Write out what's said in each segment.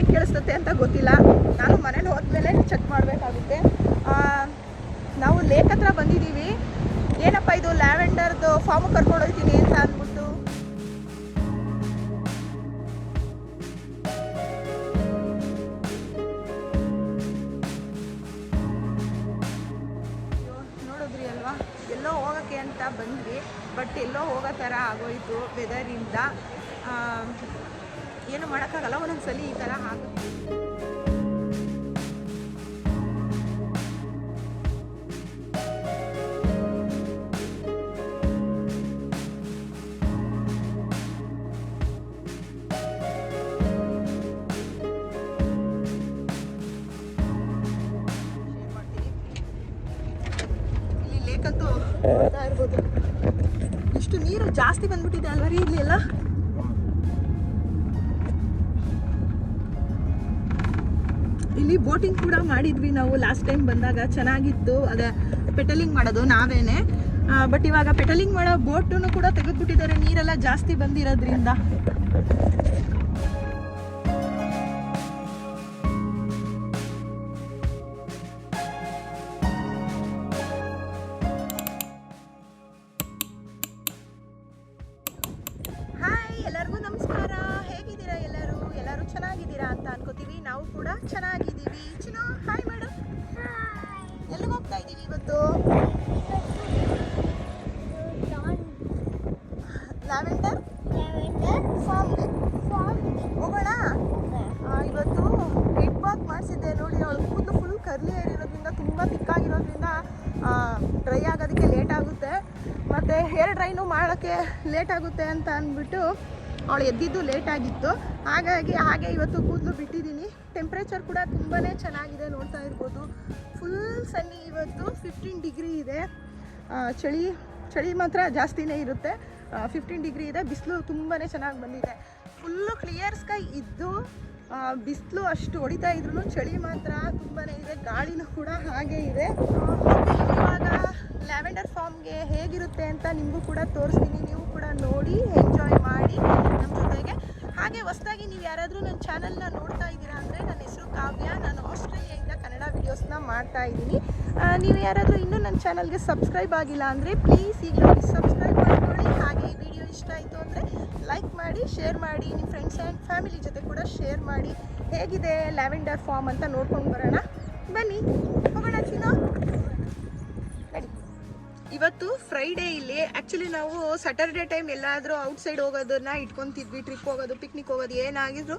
ಹೇಗೆ ಕೇಳಿಸ್ತತೆ ಅಂತ ಗೊತ್ತಿಲ್ಲ. ನಾನು ಮನೇಲಿ ಹೋದ್ಮೇಲೆ ಚೆಕ್ ಮಾಡಬೇಕಾಗುತ್ತೆ. ನಾವು ಲೇಕ್ ಹತ್ರ ಬಂದಿದ್ದೀವಿ. ಏನಪ್ಪ ಇದು ಲ್ಯಾವೆಂಡರ್ದು ಫಾರ್ಮ್ ಕರ್ಕೊಂಡು ಹೋಗ್ತೀನಿ ಅಂತ ಅಂದ್ಬಿಟ್ಟು. ನೋಡಿದ್ರಿ ಅಲ್ವಾ? ಎಲ್ಲೋ ಹೋಗೋಕ್ಕೆ ಅಂತ ಬಂದ್ವಿ. ಬಟ್ ಎಲ್ಲೋ ಹೋಗೋ ಥರ ಆಗೋಯಿತು ವೆದರಿಂದ ಏನು ಮಾಡೋಕ್ಕಾಗಲ್ಲ ಒಂದೊಂದ್ಸಲಿ ಈ ಥರ ಆಗುತ್ತೆ. ಇರ್ಬೋದು. ಇಷ್ಟು ನೀರು ಜಾಸ್ತಿ ಬಂದ್ಬಿಟ್ಟಿದೆ ಅಲ್ವಾ ರೀ ಇಲ್ಲಿ ಬೋಟಿಂಗ್ ಕೂಡ ಮಾಡಿದ್ವಿ ನಾವು ಲಾಸ್ಟ್ ಟೈಮ್ ಬಂದಾಗ. ಚೆನ್ನಾಗಿತ್ತು. ಅದ ಪೆಟಲಿಂಗ್ ಮಾಡೋದು ನಾವೇನೆ. ಬಟ್ ಇವಾಗ ಪೆಟಲಿಂಗ್ ಮಾಡೋ ಬೋಟನ್ನು ಕೂಡ ತೆಗೆದ್ಬಿಟ್ಟಿದ್ದಾರೆ. ನೀರೆಲ್ಲ ಜಾಸ್ತಿ ಬಂದಿರೋದ್ರಿಂದ. ಕರ್ಲಿ ಇರೋದ್ರಿಂದ ತುಂಬ ತಿಕ್ಕಾಗಿರೋದ್ರಿಂದ ಡ್ರೈ ಆಗೋದಕ್ಕೆ ಲೇಟ್ ಆಗುತ್ತೆ. ಮತ್ತು ಹೇರ್ ಡ್ರೈನು ಮಾಡೋಕ್ಕೆ ಲೇಟ್ ಆಗುತ್ತೆ ಅಂತ ಅಂದ್ಬಿಟ್ಟು ಅವಳು ಎದ್ದಿದ್ದು ಲೇಟ್ ಆಗಿತ್ತು. ಹಾಗಾಗಿ ಹಾಗೆ ಇವತ್ತು ಕೂದಲು ಬಿಟ್ಟಿದ್ದೀನಿ. ಟೆಂಪ್ರೇಚರ್ ಕೂಡ ತುಂಬಾ ಚೆನ್ನಾಗಿದೆ ನೋಡ್ತಾ ಇರ್ಬೋದು. ಫುಲ್ ಸನ್ನಿ ಇವತ್ತು ಫಿಫ್ಟೀನ್ ಡಿಗ್ರಿ ಇದೆ. ಚಳಿ ಚಳಿ ಮಾತ್ರ ಜಾಸ್ತಿನೇ ಇರುತ್ತೆ. ಫಿಫ್ಟೀನ್ ಡಿಗ್ರಿ ಇದೆ. ಬಿಸಿಲು ತುಂಬಾ ಚೆನ್ನಾಗಿ ಬಂದಿದೆ. ಫುಲ್ಲು ಕ್ಲಿಯರ್ ಸ್ಕೈ ಇದ್ದು ಬಿಸಿಲು ಅಷ್ಟು ಹೊಡಿತಾ ಇದ್ರು ಚಳಿ ಮಾತ್ರ ತುಂಬಾ ಇದೆ. ಗಾಳಿನೂ ಕೂಡ ಹಾಗೆ ಇದೆ. ಇವಾಗ ಲ್ಯಾವೆಂಡರ್ ಫಾರ್ಮ್ಗೆ ಹೇಗಿರುತ್ತೆ ಅಂತ ನಿಮಗೂ ಕೂಡ ತೋರಿಸ್ತೀನಿ. ನೀವು ಕೂಡ ನೋಡಿ ಎಂಜಾಯ್ ಮಾಡಿ ನಮ್ಮ ಜೊತೆಗೆ. ಹಾಗೆ ಹೊಸದಾಗಿ ನೀವು ಯಾರಾದರೂ ನನ್ನ ಚಾನಲ್ನ ನೋಡ್ತಾ ಇದ್ದೀರಾ ಅಂದರೆ ನನ್ನ ಹೆಸರು ಕಾವ್ಯ. ನಾನು ಆಸ್ಟ್ರೇಲಿಯಾದಿಂದ ಕನ್ನಡ ವೀಡಿಯೋಸ್ನ ಮಾಡ್ತಾ ಇದ್ದೀನಿ. ನೀವು ಯಾರಾದರೂ ಇನ್ನೂ ನನ್ನ ಚಾನಲ್ಗೆ ಸಬ್ಸ್ಕ್ರೈಬ್ ಆಗಿಲ್ಲ ಅಂದರೆ ಪ್ಲೀಸ್ ಈಗ ಸಬ್ಸ್ಕ್ರೈಬ್ ಮಾಡ್ಕೊಳ್ಳಿ. ಹಾಗೆ ಈ ವಿಡಿಯೋ ಇಷ್ಟ ಆಯಿತು ಅಂದರೆ ಲೈಕ್ ಮಾಡಿ ಶೇರ್ ಮಾಡಿ. ನಿಮ್ಮ ಫ್ರೆಂಡ್ಸ್ ಆ್ಯಂಡ್ ಫ್ಯಾಮಿಲಿ ಜೊತೆ ಕೂಡ ಶೇರ್ ಮಾಡಿ. ಹೇಗಿದೆ ಲ್ಯಾವೆಂಡರ್ ಫಾರ್ಮ್ ಅಂತ ನೋಡ್ಕೊಂಡು ಬರೋಣ. ಬನ್ನಿ, ಹೋಗೋಣ ಇವತ್ತು ಫ್ರೈಡೇ ಇಲ್ಲಿ ಆ್ಯಕ್ಚುಲಿ ನಾವು ಸ್ಯಾಟರ್ಡೆ ಟೈಮ್ ಎಲ್ಲಾದರೂ ಔಟ್ಸೈಡ್ ಹೋಗೋದನ್ನ ಇಟ್ಕೊತಿದ್ವಿ ಟ್ರಿಪ್ ಹೋಗೋದು ಪಿಕ್ನಿಕ್ ಹೋಗೋದು, ಏನಾಗಿದ್ರು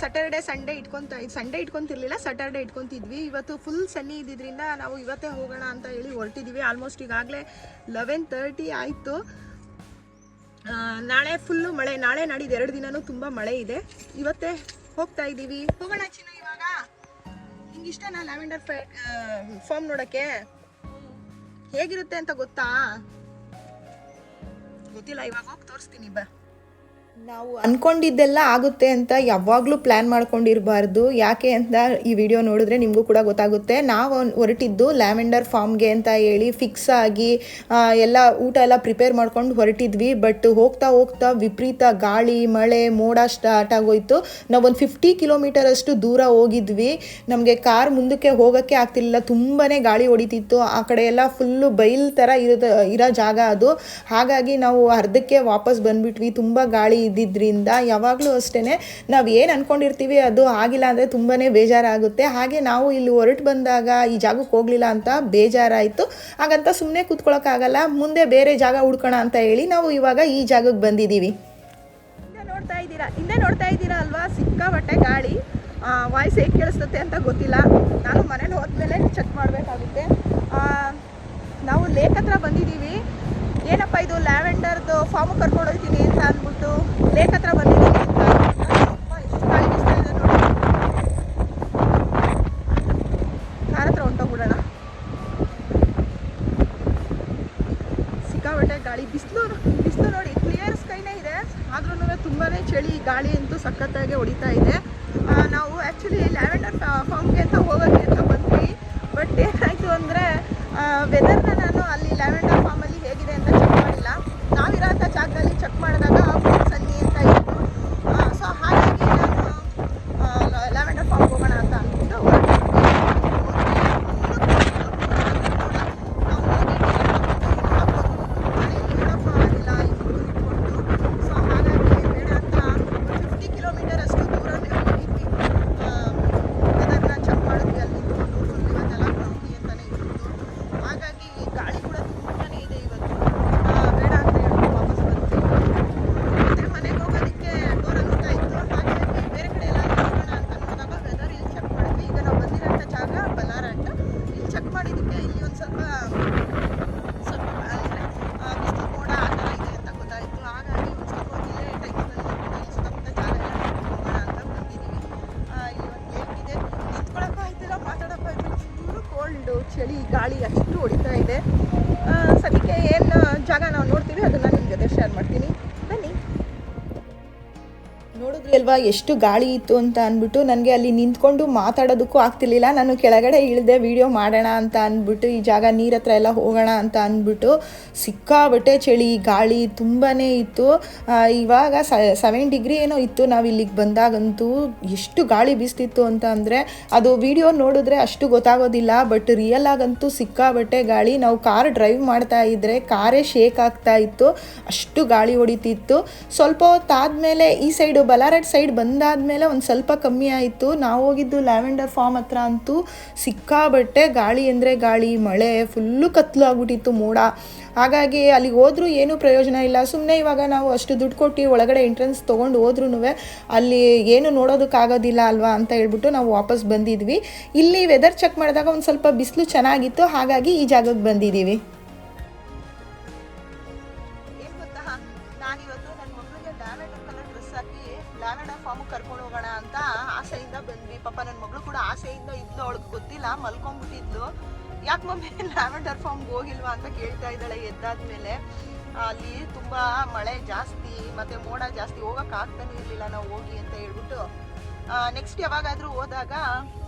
ಸ್ಯಾಟರ್ಡೆ ಸಂಡೇ ಇಟ್ಕೊತಾ ಸಂಡೇ ಇಟ್ಕೊತಿರ್ಲಿಲ್ಲ ಸ್ಯಾಟರ್ಡೆ ಇಟ್ಕೊತಿದ್ವಿ. ಇವತ್ತು ಫುಲ್ ಸನ್ನಿ ಇದ್ದಿದ್ದರಿಂದ ನಾವು ಇವತ್ತೇ ಹೋಗೋಣ ಅಂತ ಹೇಳಿ ಹೊರಟಿದ್ವಿ. ಆಲ್ಮೋಸ್ಟ್ ಈಗಾಗಲೇ ಲೆವೆನ್ ತರ್ಟಿ ಆಯಿತು. ನಾಳೆ ಫುಲ್ಲು ಮಳೆ, ನಾಳೆ ನಾಡಿದ್ದು ಎರಡು ದಿನವೂ ತುಂಬ ಮಳೆ ಇದೆ. ಇವತ್ತೇ ಹೋಗ್ತಾ ಇದ್ದೀವಿ ಹೋಗೋಣ ಚಿನ್ನ ಇವಾಗ ಇಷ್ಟನಾ ಲ್ಯಾವೆಂಡರ್ ಫಾರ್ಮ್ ನೋಡಕ್ಕೆ? ಹೇಗಿರುತ್ತೆ ಅಂತ ಗೊತ್ತಾ? ಗೊತ್ತಿಲ್ಲ ಇವಾಗ ಹೋಗಿ ತೋರಿಸ್ತೀನಿ ಬಾ. ನಾವು ಅನ್ಕೊಂಡಿದ್ದೆಲ್ಲ ಆಗುತ್ತೆ ಅಂತ ಯಾವಾಗಲೂ ಪ್ಲ್ಯಾನ್ ಮಾಡ್ಕೊಂಡಿರಬಾರ್ದು. ಯಾಕೆ ಅಂತ ಈ ವಿಡಿಯೋ ನೋಡಿದ್ರೆ ನಿಮಗೂ ಕೂಡ ಗೊತ್ತಾಗುತ್ತೆ. ನಾವು ಹೊರಟಿದ್ದು ಲ್ಯಾವೆಂಡರ್ ಫಾರ್ಮ್ಗೆ ಅಂತ ಹೇಳಿ ಫಿಕ್ಸ್ ಆಗಿ ಎಲ್ಲ ಊಟ ಎಲ್ಲ ಪ್ರಿಪೇರ್ ಮಾಡ್ಕೊಂಡು ಹೊರಟಿದ್ವಿ. ಬಟ್ ಹೋಗ್ತಾ ಹೋಗ್ತಾ ವಿಪರೀತ ಗಾಳಿ, ಮಳೆ, ಮೋಡ ಸ್ಟಾರ್ಟ್ ಆಗೋಯ್ತು. ನಾವೊಂದು ಫಿಫ್ಟಿ ಕಿಲೋಮೀಟರ್ ಅಷ್ಟು ದೂರ ಹೋಗಿದ್ವಿ. ನಮಗೆ ಕಾರ್ ಮುಂದಕ್ಕೆ ಹೋಗೋಕ್ಕೆ ಆಗ್ತಿರ್ಲಿಲ್ಲ. ತುಂಬಾ ಗಾಳಿ ಹೊಡಿತಿತ್ತು. ಆ ಕಡೆ ಎಲ್ಲ ಫುಲ್ಲು ಬೈಲ್ ಥರ ಇರೋದು, ಇರೋ ಜಾಗ ಅದು. ಹಾಗಾಗಿ ನಾವು ಅರ್ಧಕ್ಕೆ ವಾಪಸ್ ಬಂದ್ಬಿಟ್ವಿ. ತುಂಬ ಗಾಳಿ ಇದ್ದಿದ್ರಿಂದ ಯಾವಾಗಲೂ ಅಷ್ಟೇ ನಾವು ಏನು ಅಂದ್ಕೊಂಡಿರ್ತೀವಿ ಅದು ಆಗಿಲ್ಲ ಅಂದರೆ ತುಂಬಾ ಬೇಜಾರಾಗುತ್ತೆ. ಹಾಗೆ ನಾವು ಇಲ್ಲಿ ಹೊರಟು ಬಂದಾಗ ಈ ಜಾಗಕ್ಕೆ ಹೋಗಲಿಲ್ಲ ಅಂತ ಬೇಜಾರಾಯಿತು. ಹಾಗಂತ ಸುಮ್ಮನೆ ಕೂತ್ಕೊಳ್ಳೋಕ್ಕಾಗಲ್ಲ ಮುಂದೆ ಬೇರೆ ಜಾಗ ಹುಡ್ಕೋಣ ಅಂತ ಹೇಳಿ ನಾವು ಇವಾಗ ಈ ಜಾಗಕ್ಕೆ ಬಂದಿದ್ದೀವಿ. ನೋಡ್ತಾ ಇದ್ದೀರಾ? ಹಿಂದೆ ನೋಡ್ತಾ ಇದ್ದೀರಾ ಅಲ್ವಾ? ಸಿಕ್ಕಾಬಟ್ಟೆ ಗಾಳಿ. ವಾಯ್ಸ್ ಹೇಗೆ ಕೇಳಿಸ್ತತೆ ಅಂತ ಗೊತ್ತಿಲ್ಲ. ನಾನು ಮನೇಲಿ ಹೋದ್ಮೇಲೆ ಚೆಕ್ ಮಾಡಬೇಕಾಗುತ್ತೆ. ನಾವು ಲೇಕ್ ಹತ್ರ ಬಂದಿದ್ದೀವಿ. ಏನಪ್ಪ ಇದು ಲ್ಯಾವೆಂಡರ್ದು ಫಾರ್ಮ್ ಕರ್ಕೊಂಡು ಹೋಗ್ತೀನಿ ಲೇಕ್ ಹತ್ರ ನೋಡಿ. ಕಾರ್ ಹತ್ರ ಹೊಂಟೋಗ್ಬಿಡೋಣ. ಸಿಕ್ಕಾಬಟ್ಟೆ ಗಾಳಿ. ಬಿಸಿಲು ಬಿಸಿಲು ನೋಡಿ ಕ್ಲಿಯರ್ ಸ್ಕೈನೇ ಇದೆ. ಆದ್ರೂ ತುಂಬಾ ಚಳಿ, ಗಾಳಿ ಅಂತೂ ಸಖತ್ತಾಗೆ ಹೊಡಿತಾ ಇದೆ. ನಾವು ಆ್ಯಕ್ಚುಲಿ ಲ್ಯಾವೆಂಡರ್ ಫಾರ್ಮ್ಗೆ ಅಂತ ಹೋಗೋಕ್ಕೆ ಅಂತ ಬಂದ್ವಿ. ಬಟ್ ಏನಾಯಿತು ಅಂದರೆ ವೆದರ್ನ ನಾನು ಅಲ್ಲಿ ಲ್ಯಾವೆಂಡರ್ ಫಾರ್ಮಲ್ಲಿ ಹೇಗಿದೆ ಅಂತ ಚೆಕ್ ಮಾಡಿಲ್ಲ ನಾವಿರೋಂಥ ಜಾಗದಲ್ಲಿ ಚೆಕ್ ಮಾಡಿದಾಗ ಫುಲ್ ಸನ್ನಿ ಅಂತ ಇತ್ತು ಸೊ ಹಾಗಾಗಿ ನಾನು ಚಳಿ ಗಾಳಿ ಅಷ್ಟು ಹೊಡಿತಾ ಇದೆ ಆ, ಸದ್ಯಕ್ಕೆ ಏನು ಜಾಗ ನಾವು ನೋಡ್ತೀವಿ ಅಲ್ವಾ, ಎಷ್ಟು ಗಾಳಿ ಇತ್ತು ಅಂತ ಅಂದ್ಬಿಟ್ಟು ನನಗೆ ಅಲ್ಲಿ ನಿಂತ್ಕೊಂಡು ಮಾತಾಡೋದಕ್ಕೂ ಆಗ್ತಿರ್ಲಿಲ್ಲ. ನಾನು ಕೆಳಗಡೆ ಇಳಿದೆ ವಿಡಿಯೋ ಮಾಡೋಣ ಅಂತ ಅಂದ್ಬಿಟ್ಟು, ಈ ಜಾಗ ನೀರ ಹತ್ರ ಎಲ್ಲ ಹೋಗೋಣ ಅಂತ ಅಂದ್ಬಿಟ್ಟು ಸಿಕ್ಕಾಬಟ್ಟೆ ಚಳಿ, ಗಾಳಿ ತುಂಬಾ ಇತ್ತು. ಇವಾಗ ಸೆವೆನ್ ಡಿಗ್ರಿ ಏನೋ ಇತ್ತು ನಾವು ಇಲ್ಲಿಗೆ ಬಂದಾಗಂತೂ. ಎಷ್ಟು ಗಾಳಿ ಬೀಸ್ತಿತ್ತು ಅಂತ ಅಂದರೆ, ಅದು ವಿಡಿಯೋ ನೋಡಿದ್ರೆ ಅಷ್ಟು ಗೊತ್ತಾಗೋದಿಲ್ಲ ಬಟ್ ರಿಯಲ್ ಆಗಂತೂ ಸಿಕ್ಕಾಬಟ್ಟೆ ಗಾಳಿ. ನಾವು ಕಾರ್ ಡ್ರೈವ್ ಮಾಡ್ತಾ ಇದ್ದರೆ ಕಾರೇ ಶೇಕ್ ಆಗ್ತಾ ಇತ್ತು. ಅಷ್ಟು ಗಾಳಿ ಹೊಡಿತಿತ್ತು. ಸ್ವಲ್ಪ ಹೊತ್ತಾದಮೇಲೆ ಈ ಸೈಡು ಬಲಾರಡ್ ಸೈಡ್ ಬಂದಾದಮೇಲೆ ಒಂದು ಸ್ವಲ್ಪ ಕಮ್ಮಿ ಆಯಿತು. ನಾವು ಹೋಗಿದ್ದು ಲ್ಯಾವೆಂಡರ್ ಫಾರ್ಮ್ ಹತ್ರ ಅಂತೂ ಸಿಕ್ಕಾಬಟ್ಟೆ ಗಾಳಿ ಅಂದರೆ ಗಾಳಿ, ಮಳೆ ಫುಲ್ಲು ಕತ್ಲು ಆಗ್ಬಿಟ್ಟಿತ್ತು ಮೋಡ. ಹಾಗಾಗಿ ಅಲ್ಲಿಗೆ ಹೋದ್ರೂ ಏನೂ ಪ್ರಯೋಜನ ಇಲ್ಲ. ಸುಮ್ಮನೆ ಇವಾಗ ನಾವು ಅಷ್ಟು ದುಡ್ಡು ಕೊಟ್ಟು ಒಳಗಡೆ ಎಂಟ್ರೆನ್ಸ್ ತೊಗೊಂಡು ಹೋದ್ರೂ ಅಲ್ಲಿ ಏನು ನೋಡೋದಕ್ಕಾಗೋದಿಲ್ಲ ಅಲ್ವಾ ಅಂತ ಹೇಳ್ಬಿಟ್ಟು ನಾವು ವಾಪಸ್ ಬಂದಿದ್ವಿ. ಇಲ್ಲಿ ವೆದರ್ ಚೆಕ್ ಮಾಡಿದಾಗ ಒಂದು ಸ್ವಲ್ಪ ಬಿಸಿಲು ಚೆನ್ನಾಗಿತ್ತು. ಹಾಗಾಗಿ ಈ ಜಾಗಕ್ಕೆ ಬಂದಿದ್ದೀವಿ ನನ್ನ ಡ್ರೆಸ್ ಹಾಕಿ ಫಾರ್ಮ್ಗೆ ಫಾರ್ಮ್ ಕರ್ಕೊಂಡು ಹೋಗೋಣ ಅಂತ ಆಸೆಯಿಂದ ಬಂದ್ವಿ. ಪಾಪ ನನ್ನ ಮಗಳು ಕೂಡ ಆಸೆಯಿಂದ ಇದ್ಲು, ಅವಳಿಗೆ ಗೊತ್ತಿಲ್ಲ ಮಲ್ಕೊಂಡ್ಬಿಟ್ಟಿದ್ಲು ಯಾಕೆ ಮಮ್ಮಿ ಲ್ಯಾವೆಂಡರ್ ಫಾರ್ಮ್ಗೆ ಹೋಗಿಲ್ವಾ ಅಂತ ಕೇಳ್ತಾ ಇದ್ದಾಳೆ ಎದ್ದಾದ್ಮೇಲೆ. ಅಲ್ಲಿ ತುಂಬ ಮಳೆ ಜಾಸ್ತಿ, ಮತ್ತೆ ಮೋಡ ಜಾಸ್ತಿ ಹೋಗಕ್ಕೆ ಆಗ್ತಾನೆ ಇರಲಿಲ್ಲ, ನಾವು ಹೋಗಿ ಅಂತ ಹೇಳ್ಬಿಟ್ಟು. ನೆಕ್ಸ್ಟ್ ಯಾವಾಗಾದರೂ ಹೋದಾಗ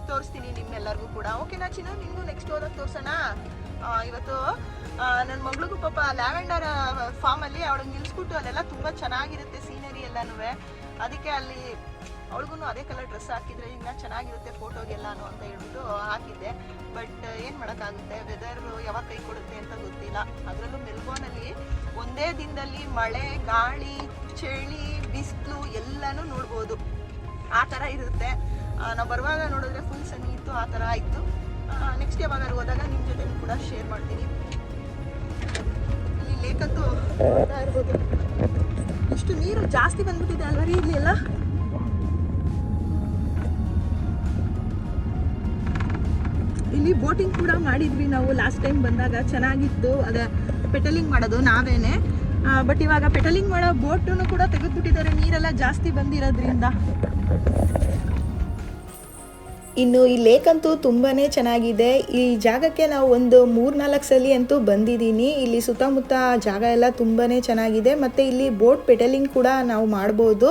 ತೋರಿಸ್ತೀನಿ ನಿಮ್ಮೆಲ್ಲರಿಗೂ ಕೂಡ. ಓಕೆನಾ ಚಿನ್ನ, ನಿಮಗೂ ನೆಕ್ಸ್ಟ್ ಹೋದಾಗ ತೋರಿಸೋಣ? ಇವತ್ತು ನನ್ನ ಮಗಳಿಗೂ ಪಾಪ ಲ್ಯಾವೆಂಡರ್ ಫಾರ್ಮಲ್ಲಿ ಅವಳಿಗೆ ನಿಲ್ಸ್ಬಿಟ್ಟು ಅಲ್ಲೆಲ್ಲ ತುಂಬ ಚೆನ್ನಾಗಿರುತ್ತೆ ಸೀನರಿ ಎಲ್ಲನೂ ಅದಕ್ಕೆ ಅಲ್ಲಿ ಅವಳಿಗೂ ಅದೇ ಕಲರ್ ಡ್ರೆಸ್ ಹಾಕಿದ್ರೆ ಇನ್ನ ಚೆನ್ನಾಗಿರುತ್ತೆ ಫೋಟೋಗೆಲ್ಲಾನು ಅಂತ ಹೇಳ್ಬಿಟ್ಟು ಹಾಕಿದ್ದೆ. ಬಟ್ ಏನು ಮಾಡೋಕ್ಕಾಗುತ್ತೆ? ವೆದರ್ ಯಾವಾಗ ಕೈ ಕೊಡುತ್ತೆ ಅಂತ ಗೊತ್ತಿಲ್ಲ. ಅದರಲ್ಲೂ ಮೆಲ್ಬೋರ್ನಲ್ಲಿ ಒಂದೇ ದಿನದಲ್ಲಿ ಮಳೆ, ಗಾಳಿ, ಚಳಿ, ಬಿಸಿಲು ಎಲ್ಲನೂ ನೋಡ್ಬೋದು. ಆ ಥರ ಇರುತ್ತೆ. ನಾವು ಬರುವಾಗ ನೋಡಿದ್ರೆ ಫುಲ್ ಸನ್ನಿ ಇತ್ತು, ಆ ಥರ ಆಯಿತು. ನೆಕ್ಸ್ಟ್ ಯಾವಾಗ ಹೋದಾಗ ನಿಮ್ಮ ಜೊತೆ ಕೂಡ ಶೇರ್ ಮಾಡ್ತೀನಿ. ಲೇಕಂತೂ ನೋಡ್ತಾ ಇರ್ಬೋದು. ಇಷ್ಟು ನೀರು ಜಾಸ್ತಿ ಬಂದ್ಬಿಟ್ಟಿದೆ ಅಲ್ವಾ ರೀ ಇಲ್ಲಿ ಬೋಟಿಂಗ್ ಕೂಡ ಮಾಡಿದ್ವಿ ನಾವು ಲಾಸ್ಟ್ ಟೈಮ್ ಬಂದಾಗ. ಚೆನ್ನಾಗಿತ್ತು. ಅದ ಪೆಟಲಿಂಗ್ ಮಾಡೋದು ನಾವೇನೆ. ಬಟ್ ಇವಾಗ ಪೆಟಲಿಂಗ್ ಮಾಡೋ ಬೋಟನ್ನು ಕೂಡ ತೆಗೆದ್ಬಿಟ್ಟಿದ್ದಾರೆ. ನೀರೆಲ್ಲ ಜಾಸ್ತಿ ಬಂದಿರೋದ್ರಿಂದ. ಇನ್ನು ಈ ಲೇಕ್ ಅಂತೂ ತುಂಬಾ ಚೆನ್ನಾಗಿದೆ. ಈ ಜಾಗಕ್ಕೆ ನಾವು ಒಂದು ಮೂರ್ನಾಲ್ಕು ಸಲ ಅಂತೂ ಬಂದಿದ್ದೀನಿ ಇಲ್ಲಿ ಸುತ್ತಮುತ್ತ ಜಾಗ ಎಲ್ಲ ತುಂಬಾ ಚೆನ್ನಾಗಿದೆ. ಮತ್ತು ಇಲ್ಲಿ ಬೋಟ್ ಪೆಟಲಿಂಗ್ ಕೂಡ ನಾವು ಮಾಡ್ಬೋದು.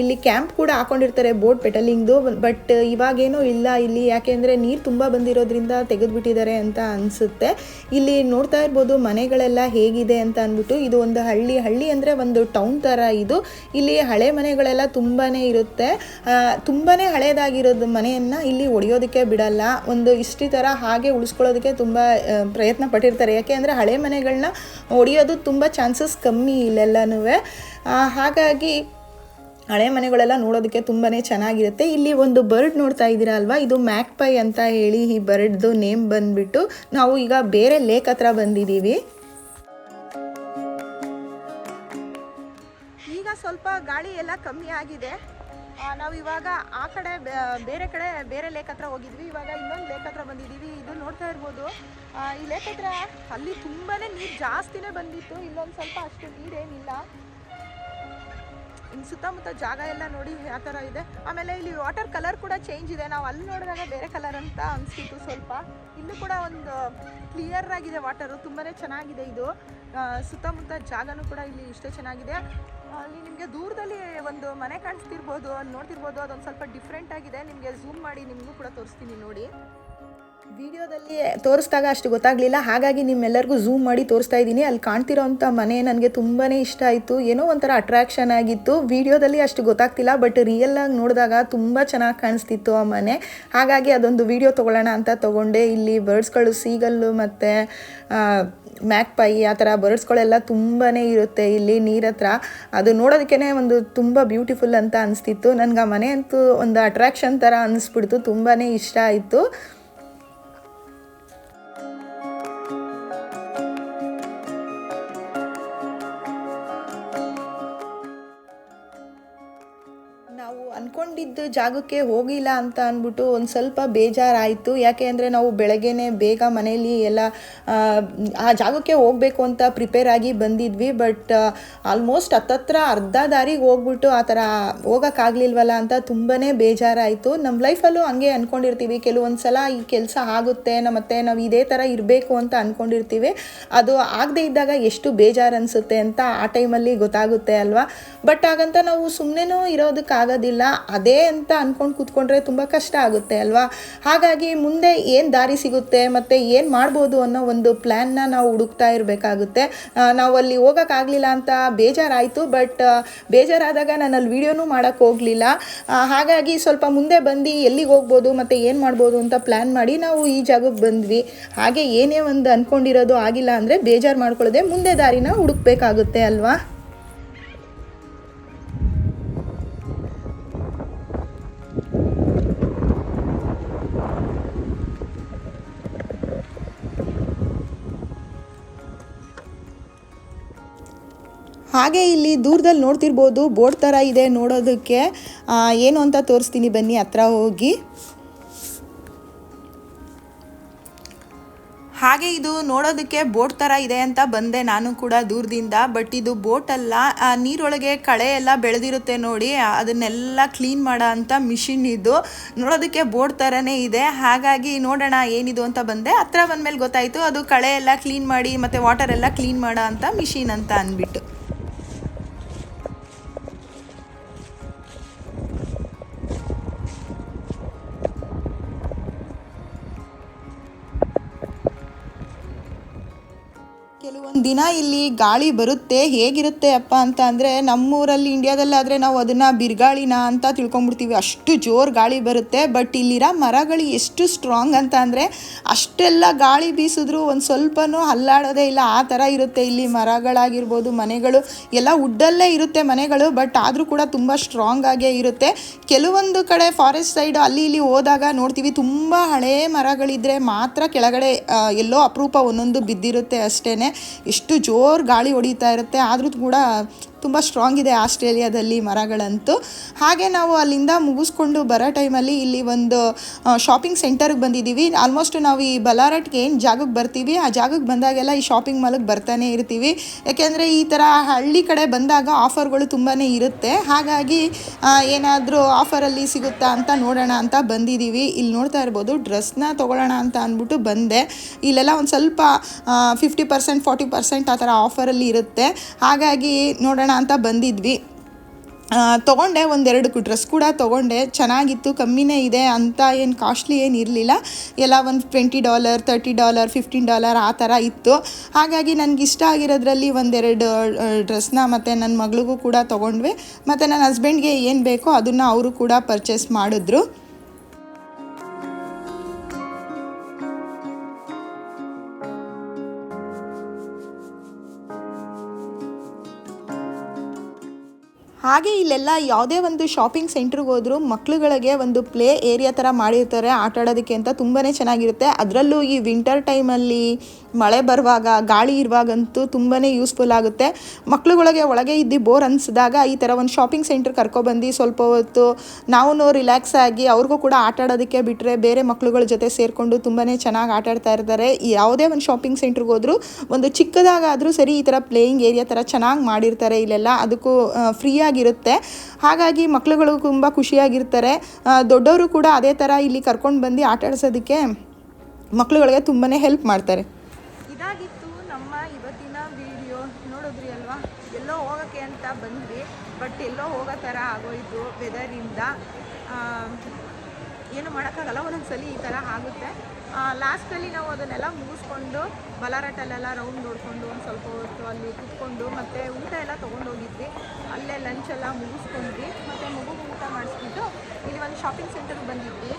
ಇಲ್ಲಿ ಕ್ಯಾಂಪ್ ಕೂಡ ಹಾಕೊಂಡಿರ್ತಾರೆ ಬೋಟ್ ಪೆಟಲಿಂಗ್ದು. ಬಟ್ ಇವಾಗೇನೂ ಇಲ್ಲ ಇಲ್ಲಿ. ಯಾಕೆಂದರೆ ನೀರು ತುಂಬ ಬಂದಿರೋದ್ರಿಂದ ತೆಗೆದುಬಿಟ್ಟಿದ್ದಾರೆ ಅಂತ ಅನಿಸುತ್ತೆ. ಇಲ್ಲಿ ನೋಡ್ತಾ ಇರ್ಬೋದು ಮನೆಗಳೆಲ್ಲ ಹೇಗಿದೆ ಅಂತ ಅಂದ್ಬಿಟ್ಟು ಇದು ಒಂದು ಹಳ್ಳಿ. ಹಳ್ಳಿ ಅಂದರೆ ಒಂದು ಟೌನ್ ಥರ ಇದು. ಇಲ್ಲಿ ಹಳೆ ಮನೆಗಳೆಲ್ಲ ತುಂಬಾ ಇರುತ್ತೆ. ತುಂಬಾ ಹಳೇದಾಗಿರೋದು ಮನೆಯನ್ನು ಇಲ್ಲಿ ಒಡೆಯೋದಕ್ಕೆ ಬಿಡಲ್ಲ. ಒಂದು ಇಷ್ಟಿ ಥರ ಹಾಗೆ ಉಳಿಸ್ಕೊಳ್ಳೋದಕ್ಕೆ ತುಂಬ ಪ್ರಯತ್ನ ಪಟ್ಟಿರ್ತಾರೆ. ಯಾಕೆ ಅಂದರೆ ಹಳೆ ಮನೆಗಳನ್ನ ಒಡೆಯೋದು ತುಂಬ ಚಾನ್ಸಸ್ ಕಮ್ಮಿ ಇಲ್ಲೆಲ್ಲನೂ ಹಾಗಾಗಿ ಹಳೆ ಮನೆಗಳೆಲ್ಲ ನೋಡೋದಕ್ಕೆ ತುಂಬಾ ಚೆನ್ನಾಗಿರುತ್ತೆ. ಇಲ್ಲಿ ಒಂದು ಬರ್ಡ್ ನೋಡ್ತಾ ಇದ್ದೀರಾ ಅಲ್ವಾ? ಇದು ಮ್ಯಾಕ್ ಪೈ ಅಂತ ಹೇಳಿ ಈ ಬರ್ಡ್ದು ನೇಮ್ ಬಂದ್ಬಿಟ್ಟು ನಾವು ಈಗ ಬೇರೆ ಲೇಕ್ ಹತ್ರ ಬಂದಿದ್ದೀವಿ. ಈಗ ಸ್ವಲ್ಪ ಗಾಳಿ ಎಲ್ಲ ಕಮ್ಮಿ ಆಗಿದೆ. ನಾವು ಇವಾಗ ಆ ಕಡೆ ಬೇರೆ ಕಡೆ, ಬೇರೆ ಲೇಕ್ ಹತ್ರ ಹೋಗಿದ್ವಿ. ಇವಾಗ ಇನ್ನೊಂದು ಲೇಕ್ ಹತ್ರ ಬಂದಿದ್ದೀವಿ ಇದು ನೋಡ್ತಾ ಇರ್ಬೋದು. ಈ ಲೇಕ್ ಹತ್ರ ಅಲ್ಲಿ ತುಂಬಾ ನೀರು ಜಾಸ್ತಿನೇ ಬಂದಿತ್ತು. ಇಲ್ಲೊಂದು ಸ್ವಲ್ಪ ಅಷ್ಟು ನೀರೇನಿಲ್ಲ. ಇನ್ನು ಸುತ್ತಮುತ್ತ ಜಾಗ ಎಲ್ಲ ನೋಡಿ ಆ ಥರ ಇದೆ. ಆಮೇಲೆ ಇಲ್ಲಿ ವಾಟರ್ ಕಲರ್ ಕೂಡ ಚೇಂಜ್ ಇದೆ. ನಾವು ಅಲ್ಲಿ ನೋಡಿದಾಗ ಬೇರೆ ಕಲರ್ ಅಂತ ಅನಿಸ್ತಿತ್ತು ಸ್ವಲ್ಪ. ಇಲ್ಲೂ ಕೂಡ ಒಂದು ಕ್ಲಿಯರ್ ಆಗಿದೆ ವಾಟರು. ತುಂಬಾ ಚೆನ್ನಾಗಿದೆ ಇದು. ಸುತ್ತಮುತ್ತ ಜಾಗನೂ ಕೂಡ ಇಲ್ಲಿ ಇಷ್ಟೇ ಚೆನ್ನಾಗಿದೆ. ಅಲ್ಲಿ ನಿಮಗೆ ದೂರದಲ್ಲಿ ಒಂದು ಮನೆ ಕಾಣಿಸ್ತಿರ್ಬೋದು, ಅಲ್ಲಿ ನೋಡ್ತಿರ್ಬೋದು, ಅದೊಂದು ಸ್ವಲ್ಪ ಡಿಫ್ರೆಂಟ್ ಆಗಿದೆ. ನಿಮಗೆ ಝೂಮ್ ಮಾಡಿ ನಿಮಗೂ ಕೂಡ ತೋರಿಸ್ತೀನಿ ನೋಡಿ. ವಿಡಿಯೋದಲ್ಲಿ ತೋರಿಸಿದಾಗ ಅಷ್ಟು ಗೊತ್ತಾಗಲಿಲ್ಲ. ಹಾಗಾಗಿ ನಿಮ್ಮೆಲ್ಲರಿಗೂ ಝೂಮ್ ಮಾಡಿ ತೋರಿಸ್ತಾ ಇದ್ದೀನಿ. ಅಲ್ಲಿ ಕಾಣ್ತಿರೋವಂಥ ಮನೆ ನನಗೆ ತುಂಬಾ ಇಷ್ಟ ಆಯಿತು. ಏನೋ ಒಂಥರ ಅಟ್ರಾಕ್ಷನ್ ಆಗಿತ್ತು. ವಿಡಿಯೋದಲ್ಲಿ ಅಷ್ಟು ಗೊತ್ತಾಗ್ತಿಲ್ಲ ಬಟ್ ರಿಯಲ್ಲಾಗಿ ನೋಡಿದಾಗ ತುಂಬ ಚೆನ್ನಾಗಿ ಕಾಣಿಸ್ತಿತ್ತು ಆ ಮನೆ. ಹಾಗಾಗಿ ಅದೊಂದು ವಿಡಿಯೋ ತೊಗೊಳ್ಳೋಣ ಅಂತ ತೊಗೊಂಡೆ. ಇಲ್ಲಿ ಬರ್ಡ್ಸ್ಗಳು ಸೀಗಲ್ಲು ಮತ್ತು ಮ್ಯಾಕ್ ಪೈ ಆ ಥರ ಬರ್ಡ್ಸ್ಗಳೆಲ್ಲ ತುಂಬಾ ಇರುತ್ತೆ ಇಲ್ಲಿ ನೀರ ಹತ್ರ. ಅದು ನೋಡೋದಕ್ಕೇ ಒಂದು ತುಂಬ ಬ್ಯೂಟಿಫುಲ್ ಅಂತ ಅನಿಸ್ತಿತ್ತು. ನನಗೆ ಆ ಮನೆ ಅಂತೂ ಒಂದು ಅಟ್ರಾಕ್ಷನ್ ಥರ ಅನಿಸ್ಬಿಡ್ತು ತುಂಬಾ ಇಷ್ಟ ಆಯಿತು. ಅಂದ್ಕೊಂಡಿದ್ದ ಜಾಗಕ್ಕೆ ಹೋಗಿಲ್ಲ ಅಂತ ಅಂದ್ಬಿಟ್ಟು ಒಂದು ಸ್ವಲ್ಪ ಬೇಜಾರಾಯಿತು. ಯಾಕೆ ಅಂದರೆ ನಾವು ಬೆಳಗ್ಗೆನೇ ಬೇಗ ಮನೆಯಲ್ಲಿ ಎಲ್ಲ ಆ, ಜಾಗಕ್ಕೆ ಹೋಗಬೇಕು ಅಂತ ಪ್ರಿಪೇರ್ ಆಗಿ ಬಂದಿದ್ವಿ. ಬಟ್ ಆಲ್ಮೋಸ್ಟ್ ಹತ್ತತ್ರ ಅರ್ಧ ದಾರಿಗೆ ಹೋಗ್ಬಿಟ್ಟು ಆ ಥರ ಹೋಗೋಕ್ಕಾಗಲಿಲ್ವಲ್ಲ ಅಂತ ತುಂಬಾ ಬೇಜಾರಾಯಿತು. ನಮ್ಮ ಲೈಫಲ್ಲೂ ಹಂಗೆ ಅಂದ್ಕೊಂಡಿರ್ತೀವಿ ಕೆಲವೊಂದು ಸಲ ಈ ಕೆಲಸ ಆಗುತ್ತೆ ನ- ಮತ್ತೆ ನಾವು ಇದೇ ಥರ ಇರಬೇಕು ಅಂತ ಅಂದ್ಕೊಂಡಿರ್ತೀವಿ ಅದು ಆಗದೆ ಇದ್ದಾಗ ಎಷ್ಟು ಬೇಜಾರು ಅನಿಸುತ್ತೆ ಅಂತ ಆ ಟೈಮಲ್ಲಿ ಗೊತ್ತಾಗುತ್ತೆ ಅಲ್ವಾ? ಬಟ್ ಹಾಗಂತ ನಾವು ಸುಮ್ಮನೆ ಇರೋದಕ್ಕಾಗೋದಿಲ್ಲ. ಅದೇ ಅಂತ ಅಂದ್ಕೊಂಡು ಕೂತ್ಕೊಂಡ್ರೆ ತುಂಬ ಕಷ್ಟ ಆಗುತ್ತೆ ಅಲ್ವಾ? ಹಾಗಾಗಿ ಮುಂದೆ ಏನು ದಾರಿ ಸಿಗುತ್ತೆ ಮತ್ತು ಏನು ಮಾಡ್ಬೋದು ಅನ್ನೋ ಒಂದು ಪ್ಲ್ಯಾನ್ನ ನಾವು ಹುಡುಕ್ತಾ ಇರಬೇಕಾಗುತ್ತೆ. ನಾವು ಅಲ್ಲಿ ಹೋಗೋಕ್ಕಾಗಲಿಲ್ಲ ಅಂತ ಬೇಜಾರಾಯಿತು ಬಟ್ ಬೇಜಾರಾದಾಗ ನಾನು ಅಲ್ಲಿ ವೀಡಿಯೋನೂ ಮಾಡೋಕ್ಕೆ ಹೋಗಲಿಲ್ಲ. ಹಾಗಾಗಿ ಸ್ವಲ್ಪ ಮುಂದೆ ಬಂದು ಎಲ್ಲಿಗೆ ಹೋಗ್ಬೋದು, ಮತ್ತು ಏನು ಮಾಡ್ಬೋದು ಅಂತ ಪ್ಲ್ಯಾನ್ ಮಾಡಿ ನಾವು ಈ ಜಾಗಕ್ಕೆ ಬಂದ್ವಿ. ಹಾಗೆ ಏನೇ ಒಂದು ಅಂದ್ಕೊಂಡಿರೋದು ಆಗಿಲ್ಲ ಅಂದರೆ ಬೇಜಾರು ಮಾಡ್ಕೊಳ್ಳೋದೆ ಮುಂದೆ ದಾರಿನ ಹುಡುಕ್ಬೇಕಾಗುತ್ತೆ ಅಲ್ವಾ? ಹಾಗೆ ಇಲ್ಲಿ ದೂರದಲ್ಲಿ ನೋಡ್ತಿರ್ಬೋದು ಬೋರ್ಡ್ ಥರ ಇದೆ ನೋಡೋದಕ್ಕೆ. ಏನು ಅಂತ ತೋರಿಸ್ತೀನಿ ಬನ್ನಿ ಹತ್ರ ಹೋಗಿ. ಹಾಗೆ ಇದು ನೋಡೋದಕ್ಕೆ ಬೋಟ್ ಥರ ಇದೆ ಅಂತ ಬಂದೆ ನಾನು ಕೂಡ ದೂರದಿಂದ, ಬಟ್ ಇದು ಬೋಟ್ ಅಲ್ಲ. ನೀರೊಳಗೆ ಕಳೆ ಎಲ್ಲ ಬೆಳೆದಿರುತ್ತೆ ನೋಡಿ, ಅದನ್ನೆಲ್ಲ ಕ್ಲೀನ್ ಮಾಡೋ ಅಂತ ಮಿಷಿನ್ ಇದು. ನೋಡೋದಕ್ಕೆ ಬೋಟ್ ಥರನೇ ಇದೆ. ಹಾಗಾಗಿ ನೋಡೋಣ ಏನಿದು ಅಂತ ಬಂದೆ. ಹತ್ರ ಬಂದಮೇಲೆ ಗೊತ್ತಾಯಿತು, ಅದು ಕಳೆ ಎಲ್ಲ ಕ್ಲೀನ್ ಮಾಡಿ ಮತ್ತು ವಾಟರ್ ಎಲ್ಲ ಕ್ಲೀನ್ ಮಾಡೋ ಅಂತ ಮಿಷಿನ್ ಅಂತ ಅಂದ್ಬಿಟ್ಟು. ಕೆಲವೊಂದು ದಿನ ಇಲ್ಲಿ ಗಾಳಿ ಬರುತ್ತೆ, ಹೇಗಿರುತ್ತೆ ಅಪ್ಪ ಅಂತ ಅಂದರೆ ನಮ್ಮೂರಲ್ಲಿ ಇಂಡಿಯಾದಲ್ಲಾದರೆ ನಾವು ಅದನ್ನು ಬಿರುಗಾಳಿನ ಅಂತ ತಿಳ್ಕೊಂಬಿಡ್ತೀವಿ ಅಷ್ಟು ಜೋರು ಗಾಳಿ ಬರುತ್ತೆ ಬಟ್ ಇಲ್ಲಿರೋ ಮರಗಳು ಎಷ್ಟು ಸ್ಟ್ರಾಂಗ್ ಅಂತ ಅಂದರೆ ಅಷ್ಟೆಲ್ಲ ಗಾಳಿ ಬೀಸಿದ್ರು ಒಂದು ಸ್ವಲ್ಪನೂ ಅಲ್ಲಾಡೋದೇ ಇಲ್ಲ. ಆ ಥರ ಇರುತ್ತೆ ಇಲ್ಲಿ ಮರಗಳಾಗಿರ್ಬೋದು, ಮನೆಗಳು. ಎಲ್ಲ ವುಡ್ಡಲ್ಲೇ ಇರುತ್ತೆ ಮನೆಗಳು ಬಟ್ ಆದರೂ ಕೂಡ ತುಂಬ ಸ್ಟ್ರಾಂಗ್ ಆಗೇ ಇರುತ್ತೆ. ಕೆಲವೊಂದು ಕಡೆ ಫಾರೆಸ್ಟ್ ಸೈಡ್ ಅಲ್ಲಿ ಇಲ್ಲಿ ಹೋದಾಗ ನೋಡ್ತೀವಿ, ತುಂಬ ಹಳೇ ಮರಗಳಿದ್ದರೆ ಮಾತ್ರ ಕೆಳಗಡೆ ಎಲ್ಲೋ ಅಪರೂಪ ಒಂದೊಂದು ಬಿದ್ದಿರುತ್ತೆ ಅಷ್ಟೇ ಎಷ್ಟು ಜೋರು ಗಾಳಿ ಹೊಡಿತಾ ಇರುತ್ತೆ. ಆದರೂ ಕೂಡ ತುಂಬ ಸ್ಟ್ರಾಂಗ್ ಇದೆ ಆಸ್ಟ್ರೇಲಿಯಾದಲ್ಲಿ ಮರಗಳಂತೂ. ಹಾಗೆ ನಾವು ಅಲ್ಲಿಂದ ಮುಗಿಸ್ಕೊಂಡು ಬರೋ ಟೈಮಲ್ಲಿ ಇಲ್ಲಿ ಒಂದು ಶಾಪಿಂಗ್ ಸೆಂಟರ್ಗೆ ಬಂದಿದ್ದೀವಿ. ಆಲ್ಮೋಸ್ಟ್ ನಾವು ಈ ಬಲಾರಟ್ಗೆ ಏನು ಜಾಗಕ್ಕೆ ಬರ್ತೀವಿ, ಆ ಜಾಗಕ್ಕೆ ಬಂದಾಗೆಲ್ಲ ಈ ಶಾಪಿಂಗ್ ಮಾಲ್ಗೆ ಬರ್ತಾನೆ ಇರ್ತೀವಿ. ಯಾಕೆಂದರೆ ಈ ಥರ ಹಳ್ಳಿ ಕಡೆ ಬಂದಾಗ ಆಫರ್ಗಳು ತುಂಬಾ ಇರುತ್ತೆ. ಹಾಗಾಗಿ ಏನಾದರೂ ಆಫರಲ್ಲಿ ಸಿಗುತ್ತಾ ಅಂತ ನೋಡೋಣ ಅಂತ ಬಂದಿದ್ದೀವಿ. ಇಲ್ಲಿ ನೋಡ್ತಾ ಇರ್ಬೋದು ಡ್ರೆಸ್ನ ತೊಗೊಳ್ಳೋಣ ಅಂತ ಅಂದ್ಬಿಟ್ಟು ಬಂದೆ. ಇಲ್ಲೆಲ್ಲ ಒಂದು ಸ್ವಲ್ಪ ಫಿಫ್ಟಿ ಪರ್ಸೆಂಟ್ ಫಾರ್ಟಿ ಪರ್ಸೆಂಟ್ ಆ ಥರ ಆಫರಲ್ಲಿ ಇರುತ್ತೆ. ಹಾಗಾಗಿ ನೋಡೋಣ ಅಂತ ಬಂದಿದ್ವಿ. ತೊಗೊಂಡೆ ಒಂದೆರಡು ಡ್ರೆಸ್ ಕೂಡ ತೊಗೊಂಡೆ. ಚೆನ್ನಾಗಿತ್ತು, ಕಮ್ಮಿನೇ ಇದೆ ಅಂತ ಏನು ಕಾಸ್ಟ್ಲಿ ಏನು ಇರಲಿಲ್ಲ. ಎಲ್ಲ ಒಂದು twenty dollar thirty dollar fifteen dollar ಆ ಥರ ಇತ್ತು. ಹಾಗಾಗಿ ನನಗೆ ಇಷ್ಟ ಆಗಿರೋದ್ರಲ್ಲಿ ಒಂದೆರಡು ಡ್ರೆಸ್ನ ಮತ್ತು ನನ್ನ ಮಗಳಿಗೂ ಕೂಡ ತೊಗೊಂಡ್ವಿ. ಮತ್ತು ನನ್ನ ಹಸ್ಬೆಂಡ್ಗೆ ಏನು ಬೇಕೋ ಅದನ್ನು ಅವರು ಕೂಡ ಪರ್ಚೇಸ್ ಮಾಡಿದ್ರು. ಹಾಗೆ ಇಲ್ಲೆಲ್ಲ ಯಾವುದೇ ಒಂದು ಶಾಪಿಂಗ್ ಸೆಂಟ್ರಿಗೆ ಹೋದರೂ ಮಕ್ಕಳುಗಳಿಗೆ ಒಂದು ಪ್ಲೇ ಏರಿಯಾ ಥರ ಮಾಡಿರ್ತಾರೆ ಆಟ ಆಡೋದಕ್ಕೆ ಅಂತ ತುಂಬಾ ಚೆನ್ನಾಗಿರುತ್ತೆ. ಅದರಲ್ಲೂ ಈ ವಿಂಟರ್ ಟೈಮಲ್ಲಿ ಮಳೆ ಬರುವಾಗ, ಗಾಳಿ ಇರುವಾಗಂತೂ ತುಂಬಾ ಯೂಸ್ಫುಲ್ ಆಗುತ್ತೆ. ಮಕ್ಳುಗಳಿಗೆ ಒಳಗೆ ಇದ್ದು ಬೋರ್ ಅನಿಸಿದಾಗ ಈ ಥರ ಒಂದು ಶಾಪಿಂಗ್ ಸೆಂಟ್ರ್ ಕರ್ಕೊಬಂದು ಸ್ವಲ್ಪ ಹೊತ್ತು ನಾವು ರಿಲ್ಯಾಕ್ಸ್ ಆಗಿ ಅವ್ರಿಗೂ ಕೂಡ ಆಟ ಆಡೋದಕ್ಕೆ ಬಿಟ್ಟರೆ ಬೇರೆ ಮಕ್ಳುಗಳ ಜೊತೆ ಸೇರಿಕೊಂಡು ತುಂಬಾ ಚೆನ್ನಾಗಿ ಆಟ ಆಡ್ತಾ ಇರ್ತಾರೆ. ಯಾವುದೇ ಒಂದು ಶಾಪಿಂಗ್ ಸೆಂಟ್ರಿಗೆ ಹೋದರೂ ಒಂದು ಚಿಕ್ಕದಾಗಾದರೂ ಸರಿ ಈ ಥರ ಪ್ಲೇಯಿಂಗ್ ಏರಿಯಾ ಥರ ಚೆನ್ನಾಗಿ ಮಾಡಿರ್ತಾರೆ ಇಲ್ಲೆಲ್ಲ, ಅದಕ್ಕೂ ಫ್ರೀಯಾಗಿರುತ್ತೆ ಹಾಗಾಗಿ ಮಕ್ಳುಗಳು ತುಂಬ ಖುಷಿಯಾಗಿರ್ತಾರೆ. ದೊಡ್ಡವರು ಕೂಡ ಅದೇ ಥರ ಇಲ್ಲಿ ಕರ್ಕೊಂಡು ಬಂದು ಆಟ ಆಡಿಸೋದಕ್ಕೆ ಮಕ್ಳುಗಳಿಗೆ ತುಂಬಾ ಹೆಲ್ಪ್ ಮಾಡ್ತಾರೆ. ಇದಾಗಿತ್ತು ನಮ್ಮ ಇವತ್ತಿನ ವಿಡಿಯೋ ನೋಡಿದ್ರಿ ಅಲ್ವಾ? ಎಲ್ಲೋ ಹೋಗೋಕ್ಕೆ ಅಂತ ಬಂದ್ವಿ. ಬಟ್ ಎಲ್ಲೋ ಹೋಗೋ ಥರ ಆಗೋಯಿತು ವೆದರಿಂದ ಏನು ಮಾಡೋಕ್ಕಾಗಲ್ಲ, ಒಂದೊಂದ್ಸಲಿ ಈ ಥರ ಆಗುತ್ತೆ. ಲಾಸ್ಟಲ್ಲಿ ನಾವು ಅದನ್ನೆಲ್ಲ ಮುಗಿಸ್ಕೊಂಡು ಬಲಾರಟಲ್ಲೆಲ್ಲ ರೌಂಡ್ ನೋಡಿಕೊಂಡು ಒಂದು ಸ್ವಲ್ಪ ಹೊತ್ತು ಅಲ್ಲಿ ಕೂತ್ಕೊಂಡು ಮತ್ತು ಊಟ ಎಲ್ಲ ತೊಗೊಂಡೋಗಿದ್ವಿ. ಅಲ್ಲೇ ಲಂಚ್ ಎಲ್ಲ ಮುಗಿಸ್ಕೊಂಡ್ವಿ. ಮತ್ತು ಮಗುಗೆ ಊಟ ಮಾಡಿಸ್ಬಿಟ್ಟು ಇಲ್ಲಿ ಒಂದು ಶಾಪಿಂಗ್ ಸೆಂಟರ್ಗೆ ಬಂದಿದ್ವಿ.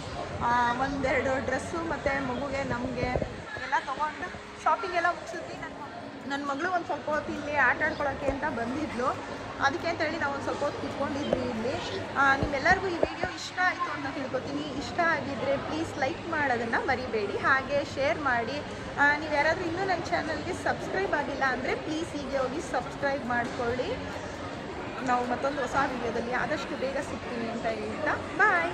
ಒಂದೆರಡು ಡ್ರೆಸ್ಸು ಮತ್ತು ಮಗುಗೆ ನಮಗೆ ಎಲ್ಲ ತೊಗೊಂಡು ಶಾಪಿಂಗ್ ಎಲ್ಲ ಮುಗಿಸಿದ್ವಿ. ನನ್ನ ನನ್ನ ಮಗಳು ಒಂದು ಸ್ವಲ್ಪ ಹೊತ್ತು ಇಲ್ಲಿ ಆಟ ಆಡ್ಕೊಳ್ಳೋಕ್ಕೆ ಅಂತ ಬಂದಿದ್ಲು. ಅದಕ್ಕೆ ಅಂತ ಹೇಳಿ ನಾವು ಒಂದು ಸ್ವಲ್ಪ ಹೊತ್ತು ಕೂತ್ಕೊಂಡಿದ್ವಿ ಇಲ್ಲಿ. ನಿಮ್ಮೆಲ್ಲರಿಗೂ ಈ ವಿಡಿಯೋ ಇಷ್ಟ ಆಯಿತು ಅಂತ ತಿಳ್ಕೊತೀನಿ. ಇಷ್ಟ ಆಗಿದ್ದರೆ ಪ್ಲೀಸ್ ಲೈಕ್ ಮಾಡೋದನ್ನು ಮರಿಬೇಡಿ. ಹಾಗೆ ಶೇರ್ ಮಾಡಿ. ನೀವು ಯಾರಾದರೂ ಇನ್ನೂ ನನ್ನ ಚಾನಲ್ಗೆ ಸಬ್ಸ್ಕ್ರೈಬ್ ಆಗಿಲ್ಲ ಅಂದರೆ ಪ್ಲೀಸ್ ಹೀಗೆ ಹೋಗಿ ಸಬ್ಸ್ಕ್ರೈಬ್ ಮಾಡಿಕೊಳ್ಳಿ. ನಾವು ಮತ್ತೊಂದು ಹೊಸ ವಿಡಿಯೋದಲ್ಲಿ ಆದಷ್ಟು ಬೇಗ ಸಿಗ್ತೀವಿ ಅಂತ ಹೇಳ್ತಾ. ಬಾಯ್